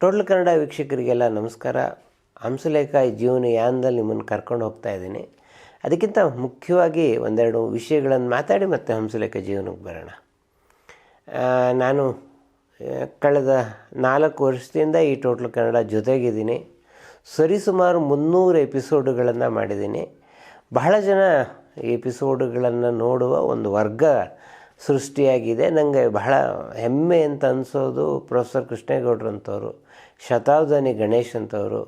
Total Kannada ವೀಕ್ಷಕರಿಗೆಲ್ಲ ನಮಸ್ಕಾರ. ಹಂಸಲೇಖ ಜೀವನ ಯಾನದಲ್ಲಿ ನಿಮ್ಮನ್ನು ಕರ್ಕೊಂಡು ಹೋಗ್ತಾ ಇದ್ದೀನಿ. ಅದಕ್ಕಿಂತ ಮುಖ್ಯವಾಗಿ ಒಂದೆರಡು ವಿಷಯಗಳನ್ನು ಮಾತಾಡಿ ಮತ್ತೆ ಹಂಸಲೇಖ ಜೀವನಕ್ಕೆ ಬರೋಣ. ನಾನು ಕಳೆದ ನಾಲ್ಕು ವರ್ಷದಿಂದ ಈ ಟೋಟಲ್ ಕನ್ನಡ ಜೊತೆಗಿದ್ದೀನಿ. ಸರಿಸುಮಾರು ಮುನ್ನೂರು ಎಪಿಸೋಡುಗಳನ್ನು ಮಾಡಿದ್ದೀನಿ. ಬಹಳ ಜನ ಎಪಿಸೋಡುಗಳನ್ನು ನೋಡುವ ಒಂದು ವರ್ಗ ಸೃಷ್ಟಿಯಾಗಿದೆ. ನನಗೆ ಬಹಳ ಹೆಮ್ಮೆ ಅಂತ ಅನಿಸೋದು ಪ್ರೊಫೆಸರ್ ಕೃಷ್ಣೇಗೌಡ್ರಂಥವ್ರು ಶತಾಬ್ದಾನಿ ಗಣೇಶ್ ಅಂತವರು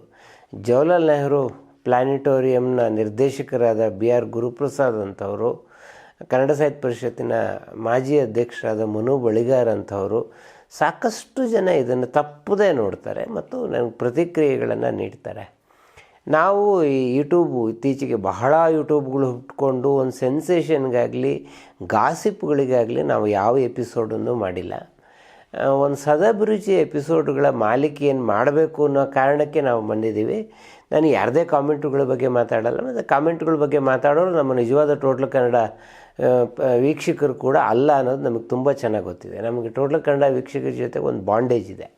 ಜವಾಹರ್ಲಾಲ್ ನೆಹರು ಪ್ಲಾನಿಟೋರಿಯಂನ ನಿರ್ದೇಶಕರಾದ ಬಿ ಆರ್ ಗುರುಪ್ರಸಾದ್ ಅಂಥವರು ಕನ್ನಡ ಸಾಹಿತ್ಯ ಪರಿಷತ್ತಿನ ಮಾಜಿ ಅಧ್ಯಕ್ಷರಾದ ಮನು ಬಳಿಗಾರ್ ಅಂಥವರು ಸಾಕಷ್ಟು ಜನ ಇದನ್ನು ತಪ್ಪದೇ ನೋಡ್ತಾರೆ ಮತ್ತು ನನಗೆ ಪ್ರತಿಕ್ರಿಯೆಗಳನ್ನು ನೀಡ್ತಾರೆ. ನಾವು ಈ ಯೂಟ್ಯೂಬು ಇತ್ತೀಚೆಗೆ ಬಹಳ ಯೂಟ್ಯೂಬ್ಗಳು ಹುಟ್ಕೊಂಡು ಒಂದು ಸೆನ್ಸೇಷನ್ಗಾಗಲಿ, ಗಾಸಿಪ್ಗಳಿಗಾಗಲಿ ನಾವು ಯಾವ ಎಪಿಸೋಡನ್ನು ಮಾಡಿಲ್ಲ. ಒಂದು ಸದಾಭಿರುಚಿ ಎಪಿಸೋಡ್ಗಳ ಮಾಲಿಕೆಯನ್ನು ಮಾಡಬೇಕು ಅನ್ನೋ ಕಾರಣಕ್ಕೆ ನಾವು ಬಂದಿದ್ದೀವಿ. ನಾನು ಯಾರದೇ ಕಾಮೆಂಟ್ಗಳ ಬಗ್ಗೆ ಮಾತಾಡಲ್ಲ, ಮತ್ತು ಕಾಮೆಂಟ್ಗಳ ಬಗ್ಗೆ ಮಾತಾಡೋರು ನಮ್ಮ ನಿಜವಾದ ಟೋಟ್ಲ್ ಕನ್ನಡ ವೀಕ್ಷಕರು ಕೂಡ ಅಲ್ಲ ಅನ್ನೋದು ನಮಗೆ ತುಂಬ ಚೆನ್ನಾಗಿ ಗೊತ್ತಿದೆ. ನಮಗೆ ಟೋಟ್ಲ್ ಕನ್ನಡ ವೀಕ್ಷಕರ ಜೊತೆ ಒಂದು ಬಾಂಡೇಜ್ ಇದೆ.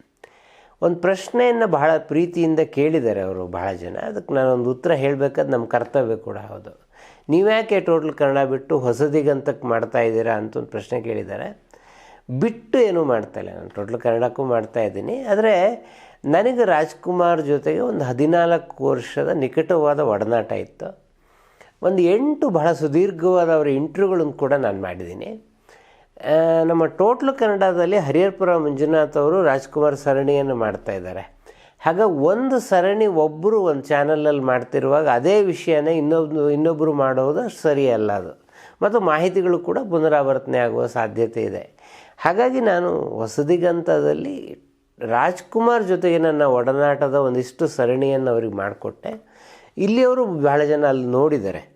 ಒಂದು ಪ್ರಶ್ನೆಯನ್ನು ಬಹಳ ಪ್ರೀತಿಯಿಂದ ಕೇಳಿದ್ದಾರೆ ಅವರು ಬಹಳ ಜನ. ಅದಕ್ಕೆ ನಾನೊಂದು ಉತ್ತರ ಹೇಳಬೇಕಾದ್ರೆ ನಮ್ಮ ಕರ್ತವ್ಯ ಕೂಡ ಹೌದು. ನೀವ್ಯಾಕೆ ಟೋಟಲ್ ಕನ್ನಡ ಬಿಟ್ಟು ಹೊಸದಿಗಂತಕ್ಕೆ ಮಾಡ್ತಾ ಇದ್ದೀರಾ ಅಂತ ಒಂದು ಪ್ರಶ್ನೆ ಕೇಳಿದ್ದಾರೆ. ಬಿಟ್ಟು ಏನೂ ಮಾಡ್ತಾ ಇಲ್ಲ ನಾನು, ಟೋಟಲ್ ಕನ್ನಡಕ್ಕೂ ಮಾಡ್ತಾ ಇದ್ದೀನಿ. ಆದರೆ ನನಗೆ ರಾಜ್ಕುಮಾರ್ ಜೊತೆಗೆ ಒಂದು ಹದಿನಾಲ್ಕು ವರ್ಷದ ನಿಕಟವಾದ ಒಡನಾಟ ಇತ್ತು. ಒಂದು ಎಂಟು ಬಹಳ ಸುದೀರ್ಘವಾದ ಅವರ ಇಂಟ್ರ್ಯೂಗಳನ್ನು ಕೂಡ ನಾನು ಮಾಡಿದ್ದೀನಿ. ನಮ್ಮ ಟೋಟ್ಲು ಕನ್ನಡದಲ್ಲಿ ಹರಿಹರಪುರ ಮಂಜುನಾಥ್ ಅವರು ರಾಜ್ಕುಮಾರ್ ಸರಣಿಯನ್ನು ಮಾಡ್ತಾ ಇದ್ದಾರೆ. ಹಾಗೆ ಒಂದು ಸರಣಿ ಒಬ್ಬರು ಒಂದು ಚಾನಲಲ್ಲಿ ಮಾಡ್ತಿರುವಾಗ ಅದೇ ವಿಷಯನೇ ಇನ್ನೊಬ್ಬರು ಇನ್ನೊಬ್ಬರು ಮಾಡೋದು ಸರಿಯಲ್ಲ ಅದು. ಮತ್ತು ಮಾಹಿತಿಗಳು ಕೂಡ ಪುನರಾವರ್ತನೆ ಆಗುವ ಸಾಧ್ಯತೆ ಇದೆ. ಹಾಗಾಗಿ ನಾನು ಹೊಸದಿಗಂತದಲ್ಲಿ ರಾಜ್ಕುಮಾರ್ ಜೊತೆಗೆ ನನ್ನ ಒಡನಾಟದ ಒಂದಿಷ್ಟು ಸರಣಿಯನ್ನು ಅವ್ರಿಗೆ ಮಾಡಿಕೊಟ್ಟೆ. ಇಲ್ಲಿಯವರು ಬಹಳ ಜನ ಅಲ್ಲಿ ನೋಡಿದ್ದಾರೆ.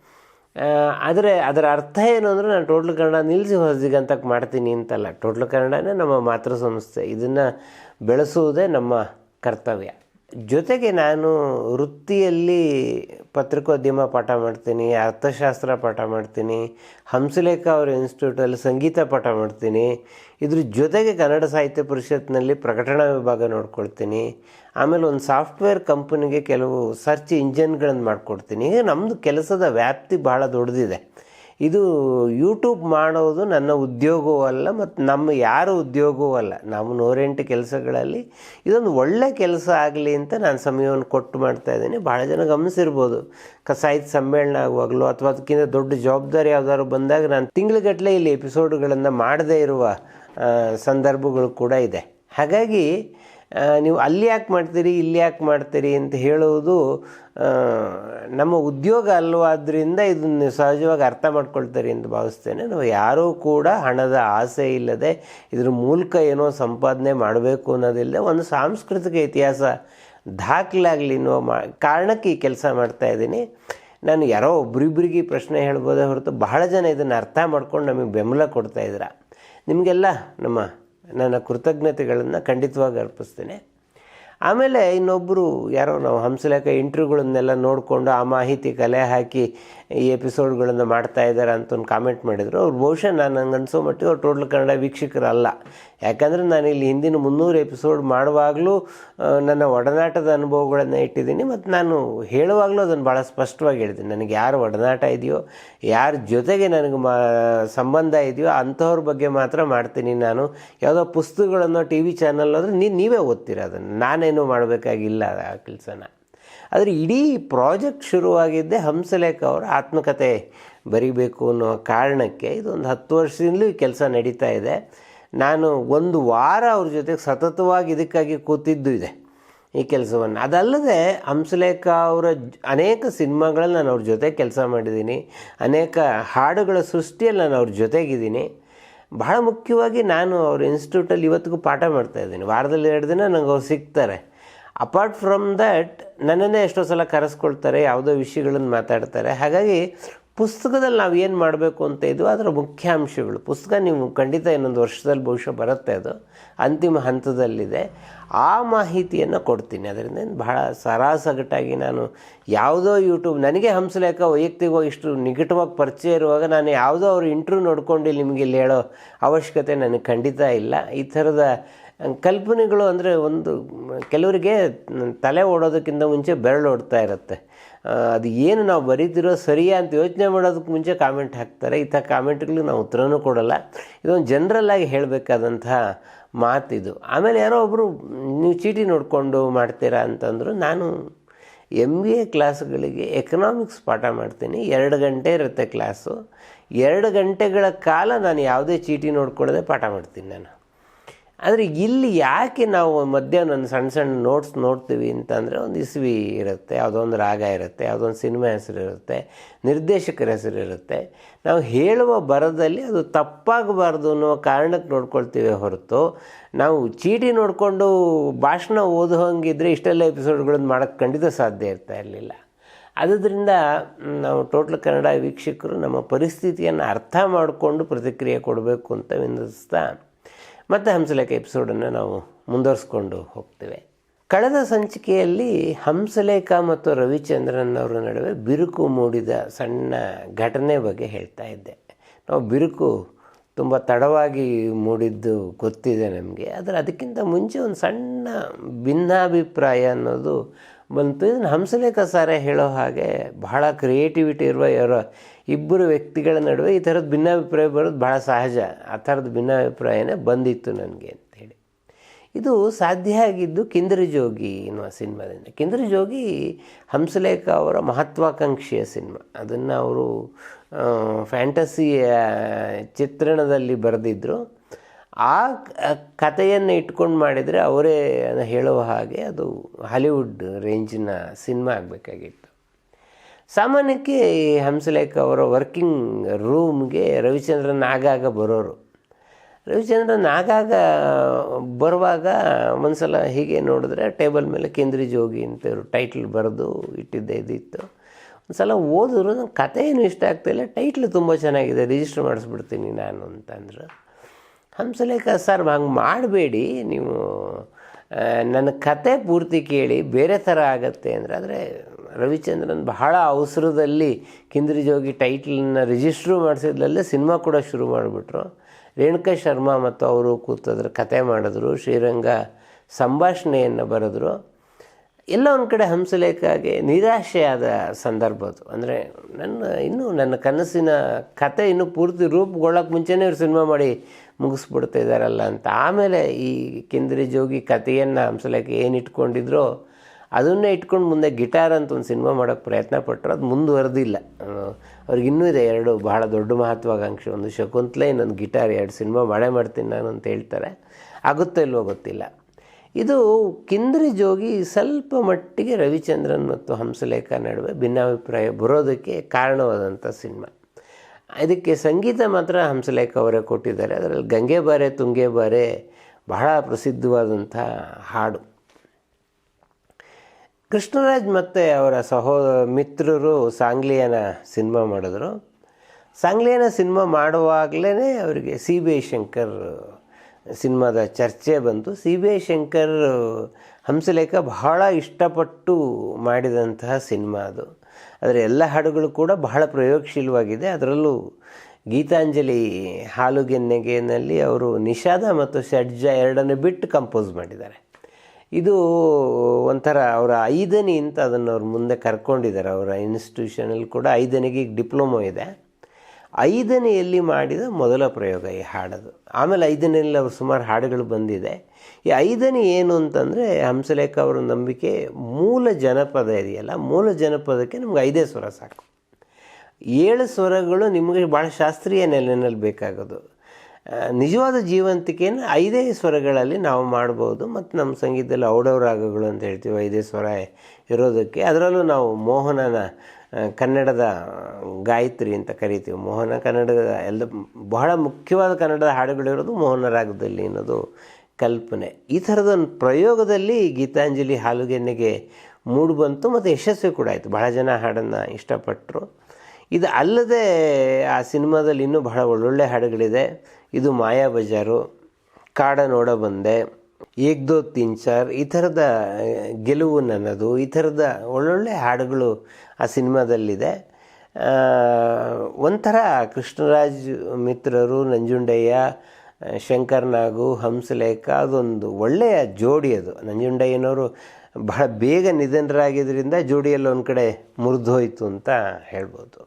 ಆದರೆ ಅದರ ಅರ್ಥ ಏನು ಅಂದರೆ ನಾನು ಟೋಟ್ಲ್ ಕನ್ನಡ ನಿಲ್ಲಿಸಿ ಅಂತ ಮಾಡ್ತೀನಿ ಅಂತಲ್ಲ. ಟೋಟ್ಲ್ ಕನ್ನಡನೇ ನಮ್ಮ ಮಾತೃ ಸಂಸ್ಥೆ. ಇದನ್ನು ಬೆಳೆಸುವುದೇ ನಮ್ಮ ಕರ್ತವ್ಯ. ಜೊತೆಗೆ ನಾನು ವೃತ್ತಿಯಲ್ಲಿ ಪತ್ರಿಕೋದ್ಯಮ ಪಾಠ ಮಾಡ್ತೀನಿ, ಅರ್ಥಶಾಸ್ತ್ರ ಪಾಠ ಮಾಡ್ತೀನಿ, ಹಂಸಲೇಖ ಅವರ ಇನ್ಸ್ಟಿಟ್ಯೂಟಲ್ಲಿ ಸಂಗೀತ ಪಾಠ ಮಾಡ್ತೀನಿ. ಇದ್ರ ಜೊತೆಗೆ ಕನ್ನಡ ಸಾಹಿತ್ಯ ಪರಿಷತ್ನಲ್ಲಿ ಪ್ರಕಟಣಾ ವಿಭಾಗ ನೋಡ್ಕೊಳ್ತೀನಿ. ಆಮೇಲೆ ಒಂದು ಸಾಫ್ಟ್ವೇರ್ ಕಂಪನಿಗೆ ಕೆಲವು ಸರ್ಚ್ ಇಂಜನ್ಗಳನ್ನು ಮಾಡಿಕೊಡ್ತೀನಿ. ಈಗ ನಮ್ಮದು ಕೆಲಸದ ವ್ಯಾಪ್ತಿ ಭಾಳ ದೊಡ್ಡದಿದೆ. ಇದು ಯೂಟ್ಯೂಬ್ ಮಾಡೋದು ನನ್ನ ಉದ್ಯೋಗವೂ ಅಲ್ಲ ಮತ್ತು ನಮ್ಮ ಯಾರ ಉದ್ಯೋಗವೂ ಅಲ್ಲ. ನಾವು ನೂರೆಂಟು ಕೆಲಸಗಳಲ್ಲಿ ಇದೊಂದು ಒಳ್ಳೆ ಕೆಲಸ ಆಗಲಿ ಅಂತ ನಾನು ಸಮಯವನ್ನು ಕೊಟ್ಟು ಮಾಡ್ತಾ ಇದ್ದೀನಿ. ಭಾಳ ಜನ ಗಮನಿಸಿರ್ಬೋದು. ಸಾಹಿತ್ಯ ಸಮ್ಮೇಳನ ಆಗುವಾಗಲೂ ಅಥವಾ ಅದಕ್ಕಿಂತ ದೊಡ್ಡ ಜವಾಬ್ದಾರಿ ಯಾವ್ದಾದ್ರು ಬಂದಾಗ ನಾನು ತಿಂಗಳುಗಟ್ಟಲೆ ಇಲ್ಲಿ ಎಪಿಸೋಡ್ಗಳನ್ನು ಮಾಡದೇ ಇರುವ ಸಂದರ್ಭಗಳು ಕೂಡ ಇದೆ. ಹಾಗಾಗಿ ನೀವು ಅಲ್ಲಿ ಯಾಕೆ ಮಾಡ್ತೀರಿ, ಇಲ್ಲಿ ಯಾಕೆ ಮಾಡ್ತೀರಿ ಅಂತ ಹೇಳುವುದು ನಮ್ಮ ಉದ್ಯೋಗ ಅಲ್ವಾದ್ರಿಂದ ಇದನ್ನು ಸಹಜವಾಗಿ ಅರ್ಥ ಮಾಡ್ಕೊಳ್ತಾರೆ ಅಂತ ಭಾವಿಸ್ತೇನೆ. ನಾವು ಯಾರೂ ಕೂಡ ಹಣದ ಆಸೆ ಇಲ್ಲದೆ ಇದ್ರ ಮೂಲಕ ಏನೋ ಸಂಪಾದನೆ ಮಾಡಬೇಕು ಅನ್ನೋದಿಲ್ಲದೆ ಒಂದು ಸಾಂಸ್ಕೃತಿಕ ಇತಿಹಾಸ ದಾಖಲಾಗಲಿ ಅನ್ನೋ ಮಾ, ಕಾರಣಕ್ಕೆ ಈ ಕೆಲಸ ಮಾಡ್ತಾ ಇದ್ದೀನಿ. ನಾನು ಯಾರೋ ಒಬ್ರಿಬ್ರಿಗೆ ಪ್ರಶ್ನೆ ಹೇಳ್ಬೋದೇ ಹೊರತು ಬಹಳ ಜನ ಇದನ್ನು ಅರ್ಥ ಮಾಡ್ಕೊಂಡು ನಮಗೆ ಬೆಂಬಲ ಕೊಡ್ತಾ ಇದ್ದೀರ. ನಿಮಗೆಲ್ಲ ನಮ್ಮ ನನ್ನ ಕೃತಜ್ಞತೆಗಳನ್ನು ಖಂಡಿತವಾಗಿ ಅರ್ಪಿಸ್ತೇನೆ. ಆಮೇಲೆ ಇನ್ನೊಬ್ಬರು ಯಾರೋ ನಾವು ಹಂಸಲೇಖ ಇಂಟ್ರ್ಯೂಗಳನ್ನೆಲ್ಲ ನೋಡಿಕೊಂಡು ಆ ಮಾಹಿತಿ ಕಲೆ ಹಾಕಿ ಈ ಎಪಿಸೋಡ್ಗಳನ್ನು ಮಾಡ್ತಾ ಇದ್ದಾರೆ ಅಂತ ಒಂದು ಕಾಮೆಂಟ್ ಮಾಡಿದರು. ಅವ್ರು ಬಹುಶಃ ನಾನು ನಂಗೆ ಅನಿಸೋ ಮಟ್ಟಿಗೆ ಅವ್ರು ಟೋಟಲ್ ಕನ್ನಡ ವೀಕ್ಷಕರಲ್ಲ. ಯಾಕಂದರೆ ನಾನು ಇಲ್ಲಿ ಹಿಂದಿನ ಮುನ್ನೂರು ಎಪಿಸೋಡ್ ಮಾಡುವಾಗಲೂ ನನ್ನ ಒಡನಾಟದ ಅನುಭವಗಳನ್ನು ಇಟ್ಟಿದ್ದೀನಿ ಮತ್ತು ನಾನು ಹೇಳುವಾಗಲೂ ಅದನ್ನು ಭಾಳ ಸ್ಪಷ್ಟವಾಗಿ ಹೇಳಿದ್ದೀನಿ ನನಗೆ ಯಾರು ಒಡನಾಟ ಇದೆಯೋ, ಯಾರ ಜೊತೆಗೆ ನನಗೆ ಮಾ, ಸಂಬಂಧ ಇದೆಯೋ ಅಂಥವ್ರ ಬಗ್ಗೆ ಮಾತ್ರ ಮಾಡ್ತೀನಿ ನಾನು. ಯಾವುದೋ ಪುಸ್ತಕಗಳನ್ನು ಟಿ ವಿ ಚಾನಲ್ ಆದರೆ ನೀವು ನೀವೇ ಓದ್ತೀರ ಅದನ್ನು. ನಾನೇನು ಮಾಡಬೇಕಾಗಿಲ್ಲ ಆ ಕೆಲಸನ. ಆದರೆ ಇಡೀ ಪ್ರಾಜೆಕ್ಟ್ ಶುರುವಾಗಿದ್ದೇ ಹಂಸಲೇಖ ಅವರ ಆತ್ಮಕತೆ ಬರೀಬೇಕು ಅನ್ನೋ ಕಾರಣಕ್ಕೆ ಇದೊಂದು ಹತ್ತು ವರ್ಷದಿಂದಲೂ ಕೆಲಸ ನಡೀತಾ ಇದೆ. ನಾನು ಒಂದು ವಾರ ಅವ್ರ ಜೊತೆಗೆ ಸತತವಾಗಿ ಇದಕ್ಕಾಗಿ ಕೂತಿದ್ದು ಇದೆ ಈ ಕೆಲಸವನ್ನು. ಅದಲ್ಲದೆ ಹಂಸಲೇಖ ಅವರ ಅನೇಕ ಸಿನಿಮಾಗಳಲ್ಲಿ ನಾನು ಅವ್ರ ಜೊತೆ ಕೆಲಸ ಮಾಡಿದ್ದೀನಿ. ಅನೇಕ ಹಾಡುಗಳ ಸೃಷ್ಟಿಯಲ್ಲಿ ನಾನು ಅವ್ರ ಜೊತೆಗಿದ್ದೀನಿ. ಬಹಳ ಮುಖ್ಯವಾಗಿ ನಾನು ಅವ್ರ ಇನ್ಸ್ಟಿಟ್ಯೂಟಲ್ಲಿ ಇವತ್ತಿಗೂ ಪಾಠ ಮಾಡ್ತಾ ಇದ್ದೀನಿ. ವಾರದಲ್ಲಿ ಎರಡು ದಿನ ನಂಗೆ ಅವ್ರು ಸಿಗ್ತಾರೆ. ಅಪಾರ್ಟ್ ಫ್ರಮ್ ದ್ಯಾಟ್ ನನ್ನನ್ನೇ ಎಷ್ಟೋ ಸಲ ಕರೆಸ್ಕೊಳ್ತಾರೆ, ಯಾವುದೋ ವಿಷಯಗಳನ್ನು ಮಾತಾಡ್ತಾರೆ. ಹಾಗಾಗಿ ಪುಸ್ತಕದಲ್ಲಿ ನಾವು ಏನು ಮಾಡಬೇಕು ಅಂತ ಇದು ಅದರ ಮುಖ್ಯಾಂಶಗಳು. ಪುಸ್ತಕ ನೀವು ಖಂಡಿತ ಇನ್ನೊಂದು ವರ್ಷದಲ್ಲಿ ಬಹುಶಃ ಬರುತ್ತೆ ಅದು. ಅಂತಿಮ ಹಂತದಲ್ಲಿದೆ. ಆ ಮಾಹಿತಿಯನ್ನು ಕೊಡ್ತೀನಿ. ಅದರಿಂದ ಬಹಳ ಸರಾಸಗಟಾಗಿ ನಾನು ಯಾವುದೋ ಯೂಟ್ಯೂಬ್ ನನಗೆ ಹಂಸಲೇಖ ವೈಯಕ್ತಿಕವಾಗಿ ಇಷ್ಟು ನಿಕಟವಾಗಿ ಪರಿಚಯ ಇರುವಾಗ ನಾನು ಯಾವುದೋ ಅವ್ರ ಇಂಟ್ರ್ಯೂ ನೋಡ್ಕೊಂಡು ನಿಮಗೆ ಇಲ್ಲಿ ಹೇಳೋ ಅವಶ್ಯಕತೆ ನನಗೆ ಖಂಡಿತ ಇಲ್ಲ. ಈ ಥರದ ಕಲ್ಪನೆಗಳು ಅಂದರೆ ಒಂದು, ಕೆಲವರಿಗೆ ತಲೆ ಓಡೋದಕ್ಕಿಂತ ಮುಂಚೆ ಬೆರಳು ಓಡ್ತಾ ಇರುತ್ತೆ. ಅದು ಏನು ನಾವು ಬರೀತಿರೋ ಸರಿಯಾ ಅಂತ ಯೋಚನೆ ಮಾಡೋದಕ್ಕೆ ಮುಂಚೆ ಕಾಮೆಂಟ್ ಹಾಕ್ತಾರೆ. ಇಂಥ ಕಾಮೆಂಟ್ಗಳಿಗೆ ನಾವು ಉತ್ತರನೂ ಕೊಡಲ್ಲ. ಇದೊಂದು ಜನರಲ್ಲಾಗಿ ಹೇಳಬೇಕಾದಂತಹ ಮಾತಿದು. ಆಮೇಲೆ ಯಾರೋ ಒಬ್ಬರು ನೀವು ಚೀಟಿ ನೋಡಿಕೊಂಡು ಮಾಡ್ತೀರಾ? ಅಂತಂದರು, ನಾನು ಎಂ ಬಿ ಎ ಕ್ಲಾಸ್ಗಳಿಗೆ ಎಕನಾಮಿಕ್ಸ್ ಪಾಠ ಮಾಡ್ತೀನಿ. ಎರಡು ಗಂಟೆ ಇರುತ್ತೆ ಕ್ಲಾಸು. ಎರಡು ಗಂಟೆಗಳ ಕಾಲ ನಾನು ಯಾವುದೇ ಚೀಟಿ ನೋಡ್ಕೊಳ್ಳದೆ ಪಾಠ ಮಾಡ್ತೀನಿ ನಾನು. ಆದರೆ ಇಲ್ಲಿ ಯಾಕೆ ನಾವು ಮಧ್ಯಾಹ್ನ ಒಂದು ಸಣ್ಣ ಸಣ್ಣ ನೋಟ್ಸ್ ನೋಡ್ತೀವಿ ಅಂತಂದರೆ ಒಂದು ಇಸ್ವಿ ಇರುತ್ತೆ ಯಾವುದೋ ಒಂದು ರಾಗ ಇರುತ್ತೆ ಯಾವುದೋ ಒಂದು ಸಿನಿಮಾ ಹೆಸರು ಇರುತ್ತೆ, ನಿರ್ದೇಶಕರ ಹೆಸರು ಇರುತ್ತೆ. ನಾವು ಹೇಳುವ ಬರದಲ್ಲಿ ಅದು ತಪ್ಪಾಗಬಾರ್ದು ಅನ್ನೋ ಕಾರಣಕ್ಕೆ ನೋಡ್ಕೊಳ್ತೀವಿ ಹೊರತು ನಾವು ಚೀಟಿ ನೋಡಿಕೊಂಡು ಭಾಷಣ ಓದೋ ಹಂಗಿದ್ರೆ ಇಷ್ಟೆಲ್ಲ ಎಪಿಸೋಡ್ಗಳನ್ನು ಮಾಡೋಕ್ಕೆ ಖಂಡಿತ ಸಾಧ್ಯ ಇರ್ತಾ ಇರಲಿಲ್ಲ. ಆದ್ದರಿಂದ ನಾವು ಟೋಟಲ್ ಕನ್ನಡ ವೀಕ್ಷಕರು ನಮ್ಮ ಪರಿಸ್ಥಿತಿಯನ್ನು ಅರ್ಥ ಮಾಡಿಕೊಂಡು ಪ್ರತಿಕ್ರಿಯೆ ಕೊಡಬೇಕು ಅಂತ ವಿನಂತಿಸ್ತಾ ಮತ್ತು ಹಂಸಲೇಖ ಎಪಿಸೋಡನ್ನು ನಾವು ಮುಂದುವರಿಸ್ಕೊಂಡು ಹೋಗ್ತೇವೆ. ಕಳೆದ ಸಂಚಿಕೆಯಲ್ಲಿ ಹಂಸಲೇಖ ಮತ್ತು ರವಿಚಂದ್ರನ್ ಅವರ ನಡುವೆ ಬಿರುಕು ಮೂಡಿದ ಸಣ್ಣ ಘಟನೆ ಬಗ್ಗೆ ಹೇಳ್ತಾ ಇದ್ದೆ. ನಾವು ಬಿರುಕು ತುಂಬ ತಡವಾಗಿ ಮೂಡಿದ್ದು ಗೊತ್ತಿದೆ ನಮಗೆ. ಆದರೆ ಅದಕ್ಕಿಂತ ಮುಂಚೆ ಒಂದು ಸಣ್ಣ ಭಿನ್ನಾಭಿಪ್ರಾಯ ಅನ್ನೋದು ಬಂತು. ಇದನ್ನು ಹಂಸಲೇಖ ಸಾರೆ ಹೇಳೋ ಹಾಗೆ ಬಹಳ ಕ್ರಿಯೇಟಿವಿಟಿ ಇರುವ ಯಾರೋ ಇಬ್ಬರು ವ್ಯಕ್ತಿಗಳ ನಡುವೆ ಈ ಥರದ್ದು ಭಿನ್ನಾಭಿಪ್ರಾಯ ಬರೋದು ಬಹಳ ಸಹಜ. ಆ ಥರದ್ದು ಭಿನ್ನಾಭಿಪ್ರಾಯನೇ ಬಂದಿತ್ತು ನನಗೆ ಅಂತೇಳಿ ಇದು ಸಾಧ್ಯ ಆಗಿದ್ದು ಕಿಂದರಿ ಜೋಗಿ ಎನ್ನುವ ಸಿನಿಮಾದಿಂದ. ಕಿಂದರಿ ಜೋಗಿ ಹಂಸಲೇಖ ಅವರ ಮಹತ್ವಾಕಾಂಕ್ಷೆಯ ಸಿನಿಮಾ. ಅದನ್ನು ಅವರು ಫ್ಯಾಂಟಸಿಯ ಚಿತ್ರಣದಲ್ಲಿ ಬರೆದಿದ್ದರು ಆ ಕಥೆಯನ್ನು ಇಟ್ಕೊಂಡು ಮಾಡಿದರೆ ಅವರೇ ಹೇಳುವ ಹಾಗೆ ಅದು ಹಾಲಿವುಡ್ ರೇಂಜಿನ ಸಿನಿಮಾ ಆಗಬೇಕಾಗಿತ್ತು. ಸಾಮಾನ್ಯಕ್ಕೆ ಹಂಸಲೇಖ ಅವರ ವರ್ಕಿಂಗ್ ರೂಮ್ಗೆ ರವಿಚಂದ್ರನ್ ಆಗಾಗ ಬರೋರು. ರವಿಚಂದ್ರನ್ ಆಗಾಗ ಬರುವಾಗ ಒಂದ್ಸಲ ಹೀಗೆ ನೋಡಿದ್ರೆ ಟೇಬಲ್ ಮೇಲೆ ಕೇಂದ್ರಿ ಜೋಗಿ ಅಂತ ಇವರು ಟೈಟ್ಲ್ ಬರೆದು ಇಟ್ಟಿದ್ದೆ ಇದಿತ್ತು ಒಂದು ಸಲ ಓದಿದ್ರು ಕಥೆ ಏನು ಇಷ್ಟ ಆಗ್ತಾಯಿಲ್ಲ ಟೈಟ್ಲ್ ತುಂಬ ಚೆನ್ನಾಗಿದೆ, ರಿಜಿಸ್ಟರ್ ಮಾಡಿಸ್ಬಿಡ್ತೀನಿ ನಾನು ಅಂತಂದ್ರು. ಹಂಸಲೇಖ ಸರ್, ಹಂಗೆ ಮಾಡಬೇಡಿ. ನೀವು ನನ್ನ ಕತೆ ಪೂರ್ತಿ ಕೇಳಿ ಬೇರೆ ಥರ ಆಗತ್ತೆ ಅಂದರೆ, ಆದರೆ ರವಿಚಂದ್ರನ್ ಬಹಳ ಅವಸರದಲ್ಲಿ ಕಿಂದ್ರಿ ಜೋಗಿ ಟೈಟ್ಲನ್ನ ರಿಜಿಸ್ಟ್ರು ಮಾಡಿಸಿದ್ಲಲ್ಲೇ ಸಿನಿಮಾ ಕೂಡ ಶುರು ಮಾಡಿಬಿಟ್ರು. ರೇಣುಕಾ ಶರ್ಮಾ ಮತ್ತು ಅವರು ಕೂತದ್ರ ಕತೆ ಮಾಡಿದ್ರು, ಶ್ರೀರಂಗ ಸಂಭಾಷಣೆಯನ್ನು ಬರೆದ್ರು. ಎಲ್ಲ ಒಂದು ಕಡೆ ಹಂಸಲೇಖಾಗೆ ನಿರಾಶೆಯಾದ ಸಂದರ್ಭ ಅದು. ಅಂದರೆ ನನ್ನ, ಇನ್ನೂ ನನ್ನ ಕನಸಿನ ಕತೆ ಇನ್ನೂ ಪೂರ್ತಿ ರೂಪುಗೊಳ್ಳೋಕೆ ಮುಂಚೆನೇ ಇವ್ರು ಸಿನಿಮಾ ಮಾಡಿ ಮುಗಿಸ್ಬಿಡ್ತಾ ಇದ್ದಾರಲ್ಲ ಅಂತ. ಆಮೇಲೆ ಈ ಕಿಂದ್ರಿ ಜೋಗಿ ಕಥೆಯನ್ನು ಹಂಸಲೇಖ ಏನು ಇಟ್ಕೊಂಡಿದ್ರೋ ಅದನ್ನೇ ಇಟ್ಕೊಂಡು ಮುಂದೆ ಗಿಟಾರ್ ಅಂತ ಒಂದು ಸಿನಿಮಾ ಮಾಡೋಕ್ಕೆ ಪ್ರಯತ್ನ ಪಟ್ಟರು ಅದು ಮುಂದುವರೆದಿಲ್ಲ. ಅವ್ರಿಗೆ ಇನ್ನೂ ಇದೆ ಎರಡು ಬಹಳ ದೊಡ್ಡ ಮಹತ್ವಾಕಾಂಕ್ಷೆ. ಒಂದು ಶಕುಂತಲೆ, ಇನ್ನೊಂದು ಗಿಟಾರ್, ಎರಡು ಸಿನಿಮಾ ಮಾಡೇ ಮಾಡ್ತೀನಿ ನಾನು ಅಂತ ಹೇಳ್ತಾರೆ. ಆಗುತ್ತೋ ಇಲ್ವೋ ಗೊತ್ತಿಲ್ಲ. ಇದು ಕಿಂದ್ರಿ ಜೋಗಿ ಸ್ವಲ್ಪ ಮಟ್ಟಿಗೆ ರವಿಚಂದ್ರನ್ ಮತ್ತು ಹಂಸಲೇಖ ನಡುವೆ ಭಿನ್ನಾಭಿಪ್ರಾಯ ಬರೋದಕ್ಕೆ ಕಾರಣವಾದಂಥ ಸಿನಿಮಾ. ಇದಕ್ಕೆ ಸಂಗೀತ ಮಾತ್ರ ಹಂಸಲೇಖ ಅವರೇ ಕೊಟ್ಟಿದ್ದಾರೆ. ಅದರಲ್ಲಿ ಗಂಗೆ ಬಾರೆ, ತುಂಗೆ ಬಾರೆ ಬಹಳ ಪ್ರಸಿದ್ಧವಾದಂಥ ಹಾಡು. ಕೃಷ್ಣರಾಜ್ ಮತ್ತು ಅವರ ಸಹೋ, ಮಿತ್ರರು ಸಾಂಗ್ಲಿಯನ ಸಿನಿಮಾ ಮಾಡಿದ್ರು. ಸಾಂಗ್ಲಿಯನ ಸಿನಿಮಾ ಮಾಡುವಾಗಲೇ ಅವರಿಗೆ ಸಿ ಬಿ ಶಂಕರ್ ಸಿನಿಮಾದ ಚರ್ಚೆ ಬಂತು ಸಿ ವಿ ಶಂಕರ್ ಹಂಸಲೇಖ ಬಹಳ ಇಷ್ಟಪಟ್ಟು ಮಾಡಿದಂತಹ ಸಿನಿಮಾ ಅದು. ಅದರ ಎಲ್ಲ ಹಾಡುಗಳು ಕೂಡ ಬಹಳ ಪ್ರಯೋಗಶೀಲವಾಗಿದೆ. ಅದರಲ್ಲೂ ಗೀತಾಂಜಲಿ ಹಾಲುಗೆನ್ನೆಗೆನಲ್ಲಿ ಅವರು ನಿಷಾದ ಮತ್ತು ಷಡ್ಜ ಎರಡನ್ನು ಬಿಟ್ಟು ಕಂಪೋಸ್ ಮಾಡಿದ್ದಾರೆ. ಇದು ಒಂಥರ ಅವರ ಐದನಿ ಅಂತ ಅದನ್ನು ಅವ್ರ ಮುಂದೆ ಕರ್ಕೊಂಡಿದ್ದಾರೆ. ಅವರ ಇನ್ಸ್ಟಿಟ್ಯೂಷನಲ್ಲಿ ಕೂಡ ಐದನಿಗೆ ಡಿಪ್ಲೊಮೊ ಇದೆ. ಐದನೆಯಲ್ಲಿ ಮಾಡಿದ ಮೊದಲ ಪ್ರಯೋಗ ಈ ಹಾಡದು. ಆಮೇಲೆ ಐದನೆಯಲ್ಲಿ ಅವರು ಸುಮಾರು ಹಾಡುಗಳು ಬಂದಿದೆ. ಈ ಐದನೇ ಏನು ಅಂತಂದರೆ ಹಂಸಲೇಖ ಅವರ ನಂಬಿಕೆ ಮೂಲ ಜನಪದ ಇದೆಯಲ್ಲ, ಮೂಲ ಜನಪದಕ್ಕೆ ನಮ್ಗೆ ಐದೇ ಸ್ವರ ಸಾಕು. ಏಳು ಸ್ವರಗಳು ನಿಮಗೆ ಭಾಳ ಶಾಸ್ತ್ರೀಯ ನೆಲೆಯಲ್ಲಿ ಬೇಕಾಗೋದು. ನಿಜವಾದ ಜೀವಂತಿಕೆಯನ್ನು ಐದೇ ಸ್ವರಗಳಲ್ಲಿ ನಾವು ಮಾಡ್ಬೋದು. ಮತ್ತು ನಮ್ಮ ಸಂಗೀತದಲ್ಲಿ ಔಡವ ರಾಗಗಳು ಅಂತ ಹೇಳ್ತೀವಿ, ಐದೇ ಸ್ವರ ಇರೋದಕ್ಕೆ. ಅದರಲ್ಲೂ ನಾವು ಮೋಹನನ ಕನ್ನಡದ ಗಾಯತ್ರಿ ಅಂತ ಕರಿತೀವಿ. ಮೋಹನ ಕನ್ನಡದ ಎಲ್ಲ ಬಹಳ ಮುಖ್ಯವಾದ ಕನ್ನಡದ ಹಾಡುಗಳಿರೋದು ಮೋಹನ ರಾಗದಲ್ಲಿ ಅನ್ನೋದು ಕಲ್ಪನೆ. ಈ ಥರದ ಪ್ರಯೋಗದಲ್ಲಿ ಗೀತಾಂಜಲಿ ಹಾಲುಗೆನ್ನೆಗೆ ಮೂಡು ಬಂತು ಮತ್ತು ಯಶಸ್ವಿ ಕೂಡ ಆಯಿತು. ಬಹಳ ಜನ ಹಾಡನ್ನು ಇಷ್ಟಪಟ್ಟರು ಇದು ಅಲ್ಲದೆ ಆ ಸಿನಿಮಾದಲ್ಲಿ ಇನ್ನೂ ಬಹಳ ಒಳ್ಳೊಳ್ಳೆ ಹಾಡುಗಳಿದೆ. ಇದು ಮಾಯಾ ಬಜಾರು ಕಾಡ ನೋಡ ಬಂದೆ ಏಕ್ ದೋ ತಿನ್ ಚಾರ್ ಈ ಥರದ ಗೆಲುವು ನನ್ನದು, ಈ ಥರದ ಒಳ್ಳೊಳ್ಳೆ ಹಾಡುಗಳು ಆ ಸಿನಿಮಾದಲ್ಲಿದೆ. ಒಂಥರ ಕೃಷ್ಣರಾಜ್ ಮಿತ್ರರು, ನಂಜುಂಡಯ್ಯ ಶಂಕರ್ ನಾಗು, ಹಂಸಲೇಖ, ಅದೊಂದು ಒಳ್ಳೆಯ ಜೋಡಿ ಅದು. ನಂಜುಂಡಯ್ಯನವರು ಬಹಳ ಬೇಗ ನಿಧನರಾಗಿದ್ದರಿಂದ ಜೋಡಿಯಲ್ಲಿ ಒಂದು ಕಡೆ ಮುರಿದೋಯ್ತು ಅಂತ ಹೇಳ್ಬೋದು.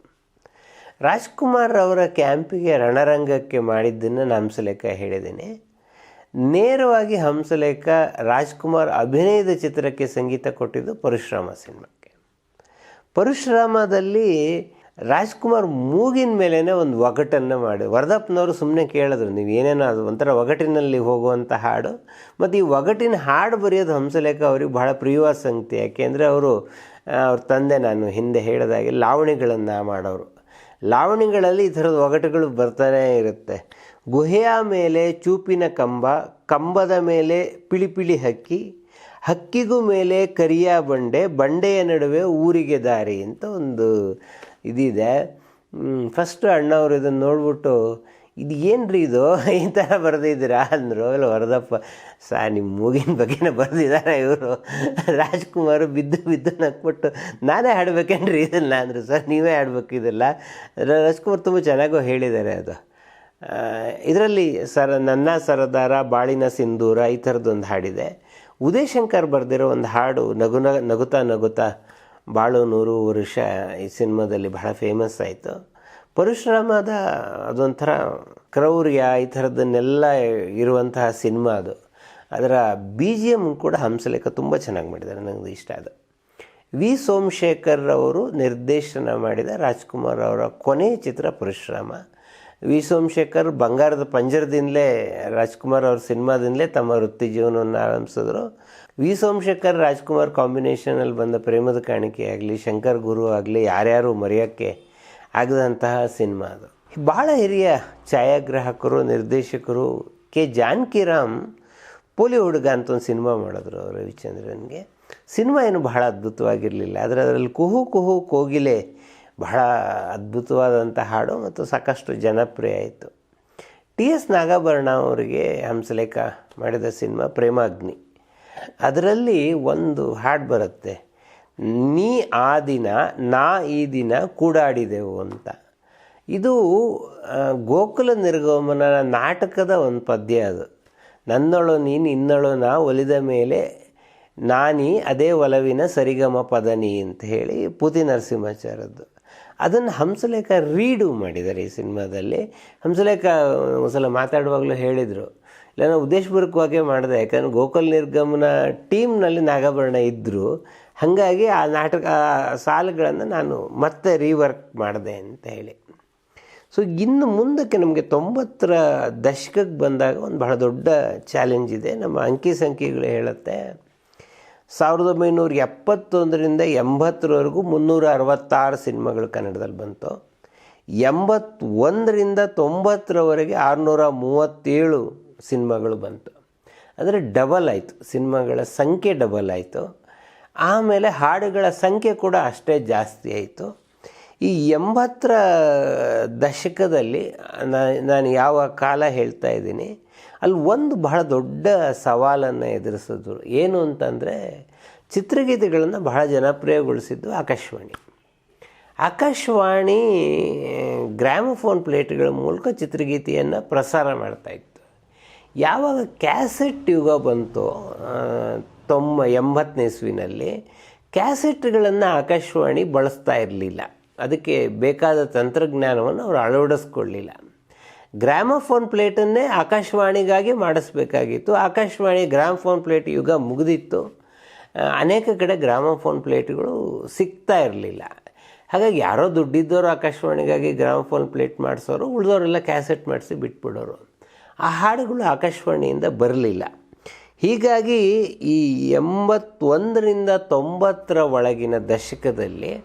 ರಾಜ್ಕುಮಾರ್ ಅವರ ಕ್ಯಾಂಪಿಗೆ ರಣರಂಗಕ್ಕೆ ಮಾಡಿದ್ದನ್ನು ನಾನು ಹಂಸಲೇಖ ಹೇಳಿದ್ದೀನಿ. ನೇರವಾಗಿ ಹಂಸಲೇಖ ರಾಜ್ಕುಮಾರ್ ಅಭಿನಯದ ಚಿತ್ರಕ್ಕೆ ಸಂಗೀತ ಕೊಟ್ಟಿದ್ದು ಪರಶುರಾಮ ಸಿನಿಮಾಕ್ಕೆ. ಪರಶುರಾಮದಲ್ಲಿ ರಾಜ್ಕುಮಾರ್ ಮೂಗಿನ ಮೇಲೇ ಒಂದು ಒಗಟನ್ನು ಮಾಡಿ, ವರದಪ್ಪನವರು ಸುಮ್ಮನೆ ಕೇಳಿದ್ರು, ನೀವು ಏನೇನೋ ಅದು ಒಂಥರ ಒಗಟಿನಲ್ಲಿ ಹೋಗುವಂಥ ಹಾಡು. ಮತ್ತು ಈ ಒಗಟಿನ ಹಾಡು ಬರೆಯೋದು ಹಂಸಲೇಖ ಅವ್ರಿಗೆ ಬಹಳ ಪ್ರಿಯವಾದ ಸಂಗತಿ. ಯಾಕೆಂದರೆ ಅವರು ಅವ್ರ ತಂದೆ ನಾನು ಹಿಂದೆ ಹೇಳಿದಾಗೆ ಲಾವಣಿಗಳನ್ನು ಮಾಡೋರು. ಲಾವಣಿಗಳಲ್ಲಿ ಈ ಥರದ ಒಗಟುಗಳು ಬರ್ತಾನೇ ಇರುತ್ತೆ. ಗುಹೆಯ ಮೇಲೆ ಚೂಪಿನ ಕಂಬ, ಕಂಬದ ಮೇಲೆ ಪಿಳಿಪಿಳಿ ಹಕ್ಕಿ, ಹಕ್ಕಿಗೂ ಮೇಲೆ ಕರಿಯ ಬಂಡೆ, ಬಂಡೆಯ ನಡುವೆ ಊರಿಗೆ ದಾರಿ ಅಂತ ಒಂದು ಇದಿದೆ. ಫಸ್ಟು ಅಣ್ಣವರು ಇದನ್ನು ನೋಡ್ಬಿಟ್ಟು, ಇದು ಏನು ಇದು? ಈ ಥರ ಬರೆದಿದ್ದೀರಾ? ಅಂದರು. ಇಲ್ಲ ವರದಪ್ಪ, ಸಾ ನಿಮ್ಮ ಮೂಗಿನ ಬಗ್ಗೆನೇ ಬರೆದಿದ್ದಾರೆ ಇವರು. ರಾಜ್ಕುಮಾರ್ ಬಿದ್ದು ಬಿದ್ದು ನಕ್ಬಿಟ್ಟು, ನಾನೇ ಹಾಡ್ಬೇಕೇನ್ರಿ ಇದನ್ನು? ಅಂದರು. ಸರ್, ನೀವೇ ಹಾಡ್ಬೇಕು ಇದೆಲ್ಲ. ರಾಜ್ಕುಮಾರ್ ತುಂಬ ಚೆನ್ನಾಗೂ ಹೇಳಿದ್ದಾರೆ ಅದು. ಇದರಲ್ಲಿ ಸರ, ನನ್ನ ಸರದಾರ, ಬಾಳಿನ ಸಿಂಧೂರ ಈ ಥರದ್ದೊಂದು ಹಾಡಿದೆ. ಉದಯ್ ಶಂಕರ್ ಬರೆದಿರೋ ಒಂದು ಹಾಡು, ನಗು ನಗುತ್ತಾ ನಗುತ್ತಾ, ಬಾಳು ನೂರು ವರುಷ, ಈ ಸಿನಿಮಾದಲ್ಲಿ ಬಹಳ ಫೇಮಸ್ ಆಯಿತು. ಪರಶುರಾಮದ ಅದೊಂಥರ ಕ್ರೌರ್ಯ, ಈ ಥರದನ್ನೆಲ್ಲ ಇರುವಂತಹ ಸಿನಿಮಾ ಅದು. ಅದರ ಬಿ ಜಿ ಎಂ ಕೂಡ ಹಂಸಲೇಖ ತುಂಬ ಚೆನ್ನಾಗಿ ಮಾಡಿದ್ದಾರೆ ನನಗೆ ಇಷ್ಟ ಅದು. ವಿ ಸೋಮಶೇಖರ್ ಅವರು ನಿರ್ದೇಶನ ಮಾಡಿದ ರಾಜ್ಕುಮಾರ್ ಅವರ ಕೊನೆಯ ಚಿತ್ರ ಪರಶುರಾಮ. ವಿ ಸೋಮಶೇಖರ್ ಬಂಗಾರದ ಪಂಜರದಿಂದಲೇ ರಾಜ್ಕುಮಾರ್ ಅವ್ರ ಸಿನಿಮಾದಿಂದಲೇ ತಮ್ಮ ವೃತ್ತಿ ಜೀವನವನ್ನು ಆರಂಭಿಸಿದ್ರು. ವಿ ಸೋಮಶೇಖರ್ ರಾಜ್ಕುಮಾರ್ ಕಾಂಬಿನೇಷನಲ್ಲಿ ಬಂದ ಪ್ರೇಮದ ಕಾಣಿಕೆ ಆಗಲಿ ಶಂಕರ್ ಗುರು ಆಗಲಿ, ಯಾರ್ಯಾರು ಮರೆಯೋಕ್ಕೆ ಆಗದಂತಹ ಸಿನಿಮಾ ಅದು. ಭಾಳ ಹಿರಿಯ ಛಾಯಾಗ್ರಾಹಕರು, ನಿರ್ದೇಶಕರು ಕೆ ಜಾನಕಿರಾಮ್ ಪೋಲಿ ಹುಡುಗ ಅಂತ ಒಂದು ಸಿನಿಮಾ ಮಾಡಿದ್ರು ರವಿಚಂದ್ರನ್ಗೆ. ಸಿನಿಮಾ ಏನು ಬಹಳ ಅದ್ಭುತವಾಗಿರಲಿಲ್ಲ. ಆದರೆ ಅದರಲ್ಲಿ ಕುಹು ಕುಹು ಕೋಗಿಲೆ ಬಹಳ ಅದ್ಭುತವಾದಂಥ ಹಾಡು ಮತ್ತು ಸಾಕಷ್ಟು ಜನಪ್ರಿಯ ಆಯಿತು. ಟಿ ಎಸ್ ನಾಗಾಭರಣ ಅವರಿಗೆ ಹಂಸಲೇಖ ಮಾಡಿದ ಸಿನಿಮಾ ಪ್ರೇಮಾಗ್ನಿ. ಅದರಲ್ಲಿ ಒಂದು ಹಾಡು ಬರುತ್ತೆ, ನೀ ಆ ದಿನ, ನಾ ಈ ದಿನ ಕೂಡಾಡಿದೆವು ಅಂತ. ಇದು ಗೋಕುಲ ನಿರ್ಗಮನ ನಾಟಕದ ಒಂದು ಪದ್ಯ ಅದು. ನನ್ನೊಳು ನೀನು ಇನ್ನೊಳು ನಾ ಒಲಿದ ಮೇಲೆ, ನಾನಿ ಅದೇ ಒಲವಿನ ಸರಿಗಮ ಪದನಿ ಅಂತ ಹೇಳಿ ಪೂತಿ ನರಸಿಂಹಾಚಾರ್ಯದ್ದು ಅದನ್ನು ಹಂಸಲೇಖ ರೀಡು ಮಾಡಿದ್ದಾರೆ ಈ ಸಿನಿಮಾದಲ್ಲಿ. ಹಂಸಲೇಖ ಒಂದ್ಸಲ ಮಾತಾಡುವಾಗಲೂ ಹೇಳಿದರು, ಇಲ್ಲ ನಾನು ಉದ್ದೇಶಪೂರ್ವಕವಾಗೇ ಮಾಡಿದೆ, ಯಾಕಂದರೆ ಗೋಕುಲ್ ನಿರ್ಗಮನ ಟೀಮ್ನಲ್ಲಿ ನಾಗಾಭರಣ ಇದ್ದರು ಹಾಗಾಗಿ ಆ ನಾಟಕ ಸಾಲುಗಳನ್ನು ನಾನು ಮತ್ತೆ ರೀವರ್ಕ್ ಮಾಡಿದೆ ಅಂತ ಹೇಳಿ. ಸೊ ಇನ್ನು ಮುಂದಕ್ಕೆ ನಮಗೆ ತೊಂಬತ್ತರ ದಶಕಕ್ಕೆ ಬಂದಾಗ ಒಂದು ಬಹಳ ದೊಡ್ಡ ಚಾಲೆಂಜ್ ಇದೆ. ನಮ್ಮ ಅಂಕಿ ಸಂಖ್ಯೆಗಳು ಹೇಳುತ್ತೆ ಸಾವಿರದ ಒಂಬೈನೂರ ಎಪ್ಪತ್ತೊಂದರಿಂದ ಎಂಬತ್ತರವರೆಗೂ ಮುನ್ನೂರ ಅರವತ್ತಾರು ಸಿನಿಮಾಗಳು ಕನ್ನಡದಲ್ಲಿ ಬಂತು. ಎಂಬತ್ತೊಂದರಿಂದ ತೊಂಬತ್ತರವರೆಗೆ ಆರುನೂರ ಮೂವತ್ತೇಳು ಸಿನಿಮಾಗಳು ಬಂತು. ಅಂದರೆ ಡಬಲ್ ಆಯಿತು. ಸಿನಿಮಾಗಳ ಸಂಖ್ಯೆ ಡಬಲ್ ಆಯಿತು. ಆಮೇಲೆ ಹಾಡುಗಳ ಸಂಖ್ಯೆ ಕೂಡ ಅಷ್ಟೇ ಜಾಸ್ತಿ ಆಯಿತು. ಈ ಎಂಬತ್ತರ ದಶಕದಲ್ಲಿ ನಾನು ಯಾವ ಕಾಲ ಹೇಳ್ತಾ ಇದ್ದೀನಿ ಅಲ್ಲಿ ಒಂದು ಬಹಳ ದೊಡ್ಡ ಸವಾಲನ್ನು ಎದುರಿಸಿದ್ರು. ಏನು ಅಂತಂದರೆ, ಚಿತ್ರಗೀತೆಗಳನ್ನು ಬಹಳ ಜನಪ್ರಿಯಗೊಳಿಸಿದ್ದು ಆಕಾಶವಾಣಿ. ಆಕಾಶವಾಣಿ ಗ್ರಾಮಫೋನ್ ಪ್ಲೇಟ್ಗಳ ಮೂಲಕ ಚಿತ್ರಗೀತೆಯನ್ನು ಪ್ರಸಾರ ಮಾಡ್ತಾಯಿತ್ತು ಯಾವಾಗ ಕ್ಯಾಸೆಟ್ ಯುಗ ಬಂತು ತೊಂಬ, ಎಂಬತ್ತನೇ ಇಸ್ವಿನಲ್ಲಿ, ಕ್ಯಾಸೆಟ್ಗಳನ್ನು ಆಕಾಶವಾಣಿ ಬಳಸ್ತಾ ಇರಲಿಲ್ಲ. ಅದಕ್ಕೆ ಬೇಕಾದ ತಂತ್ರಜ್ಞಾನವನ್ನು ಅವರು ಅಳವಡಿಸ್ಕೊಳ್ಳಿಲ್ಲ. ಗ್ರಾಮಫೋನ್ ಪ್ಲೇಟನ್ನೇ ಆಕಾಶವಾಣಿಗಾಗಿ ಮಾಡಿಸ್ಬೇಕಾಗಿತ್ತು. ಆಕಾಶವಾಣಿ ಗ್ರಾಮಫೋನ್ ಪ್ಲೇಟ್ ಯುಗ ಮುಗಿದಿತ್ತು. ಅನೇಕ ಕಡೆ ಗ್ರಾಮಫೋನ್ ಪ್ಲೇಟ್ಗಳು ಸಿಗ್ತಾ ಇರಲಿಲ್ಲ. ಹಾಗಾಗಿ ಯಾರೋ ದುಡ್ಡಿದ್ದವರು ಆಕಾಶವಾಣಿಗಾಗಿ ಗ್ರಾಮಫೋನ್ ಪ್ಲೇಟ್ ಮಾಡಿಸೋರು, ಉಳಿದವರೆಲ್ಲ ಕ್ಯಾಸೆಟ್ ಮಾಡಿಸಿ ಬಿಟ್ಬಿಡೋರು. ಆ ಹಾಡುಗಳು ಆಕಾಶವಾಣಿಯಿಂದ ಬರಲಿಲ್ಲ. ಹೀಗಾಗಿ ಈ ಎಂಬತ್ತೊಂದರಿಂದ ತೊಂಬತ್ತರ ಒಳಗಿನ ದಶಕದಲ್ಲಿ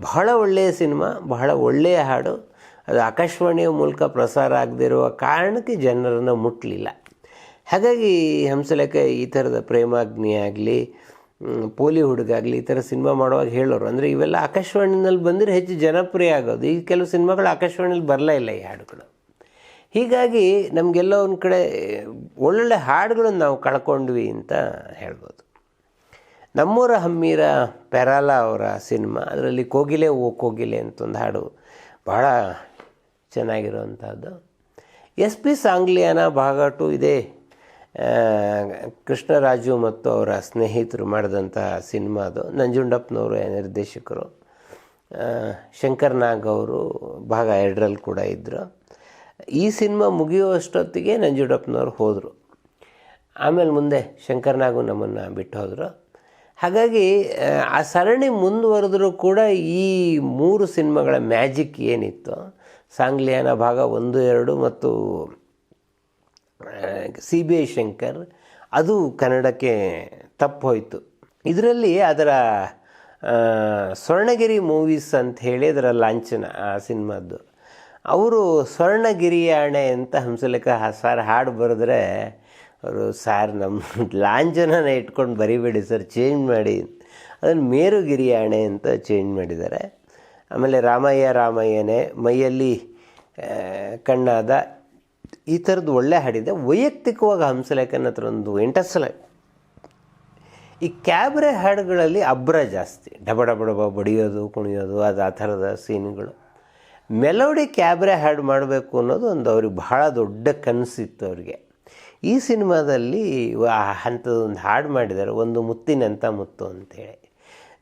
ಬಹಳ ಒಳ್ಳೆಯ ಸಿನಿಮಾ, ಬಹಳ ಒಳ್ಳೆಯ ಹಾಡು ಅದು ಆಕಾಶವಾಣಿಯ ಮೂಲಕ ಪ್ರಸಾರ ಆಗದಿರುವ ಕಾರಣಕ್ಕೆ ಜನರನ್ನು ಮುಟ್ಟಲಿಲ್ಲ ಹಾಗಾಗಿ ಹಂಸಲೇಖ ಈ ಥರದ ಪ್ರೇಮಾಗ್ನಿ ಆಗಲಿ ಪೋಲಿ ಹುಡುಗಾಗಲಿ ಈ ಥರ ಸಿನಿಮಾ ಮಾಡುವಾಗ ಹೇಳೋರು. ಅಂದರೆ ಇವೆಲ್ಲ ಆಕಾಶವಾಣಿನಲ್ಲಿ ಬಂದರೆ ಹೆಚ್ಚು ಜನಪ್ರಿಯ ಆಗೋದು. ಈ ಕೆಲವು ಸಿನಿಮಾಗಳು ಆಕಾಶವಾಣಿಯಲ್ಲಿ ಬರಲೇ ಇಲ್ಲ ಈ ಹಾಡುಗಳು. ಹೀಗಾಗಿ ನಮಗೆಲ್ಲ ಒಂದು ಕಡೆ ಒಳ್ಳೊಳ್ಳೆ ಹಾಡುಗಳನ್ನು ನಾವು ಕಳ್ಕೊಂಡ್ವಿ ಅಂತ ಹೇಳ್ಬೋದು. ನಮ್ಮೂರ ಹಮ್ಮೀರ ಪೆರಾಲ ಅವರ ಸಿನಿಮಾ, ಅದರಲ್ಲಿ ಕೋಗಿಲೆ ಓ ಕೋಗಿಲೆ ಅಂತ ಒಂದು ಹಾಡು ಬಹಳ ಚೆನ್ನಾಗಿರುವಂಥದ್ದು. ಎಸ್ ಪಿ ಸಾಂಗ್ಲಿಯಾನ ಭಾಗ ಟು ಇದೆ. ಕೃಷ್ಣರಾಜು ಮತ್ತು ಅವರ ಸ್ನೇಹಿತರು ಮಾಡಿದಂಥ ಸಿನಿಮಾ ಅದು. ನಂಜುಂಡಪ್ಪನವರು ನಿರ್ದೇಶಕರು. ಶಂಕರ್ ನಾಗ್ ಅವರು ಭಾಗ ಎರಡರಲ್ಲಿ ಕೂಡ ಇದ್ದರು ಈ ಸಿನಿಮಾ ಮುಗಿಯುವಷ್ಟೊತ್ತಿಗೆ ನಂಜುಂಡಪ್ಪನವ್ರು ಹೋದರು. ಆಮೇಲೆ ಮುಂದೆ ಶಂಕರ್ ನಾಗು ನಮ್ಮನ್ನು ಬಿಟ್ಟು ಹೋದರು. ಹಾಗಾಗಿ ಆ ಸರಣಿ ಮುಂದುವರೆದರೂ ಕೂಡ ಈ ಮೂರು ಸಿನಿಮಾಗಳ ಮ್ಯಾಜಿಕ್ ಏನಿತ್ತು ಸಾಂಗ್ಲಿಯಾನ ಭಾಗ ಒಂದು, ಎರಡು ಮತ್ತು ಸಿ ಬಿ ಐ ಶಂಕರ್, ಅದು ಕನ್ನಡಕ್ಕೆ ತಪ್ಪು ಹೋಯಿತು ಇದರಲ್ಲಿ ಅದರ ಸ್ವರ್ಣಗಿರಿ ಮೂವೀಸ್ ಅಂತ ಹೇಳಿ ಅದರ ಲಾಂಛನ ಆ ಸಿನಿಮಾದ್ದು. ಅವರು ಸ್ವರ್ಣಗಿರಿಯಾಣೆ ಅಂತ ಹಂಸಲೇಖ ಸಾರ್ ಹಾಡು ಬರೆದ್ರೆ ಅವರು, ಸಾರ್ ನಮ್ಮ ಲಾಂಛನನ ಇಟ್ಕೊಂಡು ಬರಿಬೇಡಿ ಸರ್, ಚೇಂಜ್ ಮಾಡಿ, ಅದನ್ನು ಮೇರುಗಿರಿ ಅಣೆ ಅಂತ ಚೇಂಜ್ ಮಾಡಿದ್ದಾರೆ. ಆಮೇಲೆ ರಾಮಯ್ಯ ರಾಮಯ್ಯನೇ ಮೈಯಲ್ಲಿ ಕಣ್ಣಾದ ಈ ಥರದ್ದು ಒಳ್ಳೆ ಹಾಡಿದೆ. ವೈಯಕ್ತಿಕವಾಗಿ ಹಂಸಲೇಖನ ಹತ್ರ ಒಂದು ಎಂಟಸಲ ಈ ಕ್ಯಾಬ್ರೆ ಹಾಡುಗಳಲ್ಲಿ ಅಬ್ರ ಜಾಸ್ತಿ. ಡಬ ಡಬ ಡಬ ಬಡಿಯೋದು, ಕುಣಿಯೋದು, ಅದು ಆ ಥರದ ಸೀನ್ಗಳು. ಮೆಲೋಡಿ ಕ್ಯಾಬ್ರೆ ಹಾಡು ಮಾಡಬೇಕು ಅನ್ನೋದು ಒಂದು ಅವ್ರಿಗೆ ಬಹಳ ದೊಡ್ಡ ಕನಸಿತ್ತು ಅವ್ರಿಗೆ. ಈ ಸಿನಿಮಾದಲ್ಲಿ ಆ ಹಂತದೊಂದು ಹಾಡು ಮಾಡಿದ್ದಾರೆ, ಒಂದು ಮುತ್ತಿನಂಥ ಮುತ್ತು ಅಂತೇಳಿ.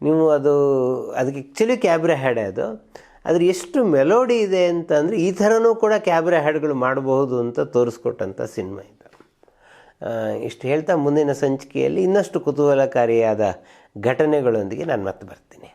ನೀವು ಅದು, ಅದಕ್ಕೆ ಆ್ಯಕ್ಚುಲಿ ಕ್ಯಾಬ್ರೆ ಹ್ಯಾಡ್ ಅದು. ಆದರೆ ಎಷ್ಟು ಮೆಲೋಡಿ ಇದೆ ಅಂತಂದರೆ ಈ ಥರನೂ ಕೂಡ ಕ್ಯಾಬ್ರೆ ಹ್ಯಾಡ್ಗಳು ಮಾಡಬಹುದು ಅಂತ ತೋರಿಸ್ಕೊಟ್ಟಂಥ ಸಿನಿಮಾ ಇದು. ಇಷ್ಟು ಹೇಳ್ತಾ ಮುಂದಿನ ಸಂಚಿಕೆಯಲ್ಲಿ ಇನ್ನಷ್ಟು ಕುತೂಹಲಕಾರಿಯಾದ ಘಟನೆಗಳೊಂದಿಗೆ ನಾನು ಮತ್ತೆ ಬರ್ತೀನಿ.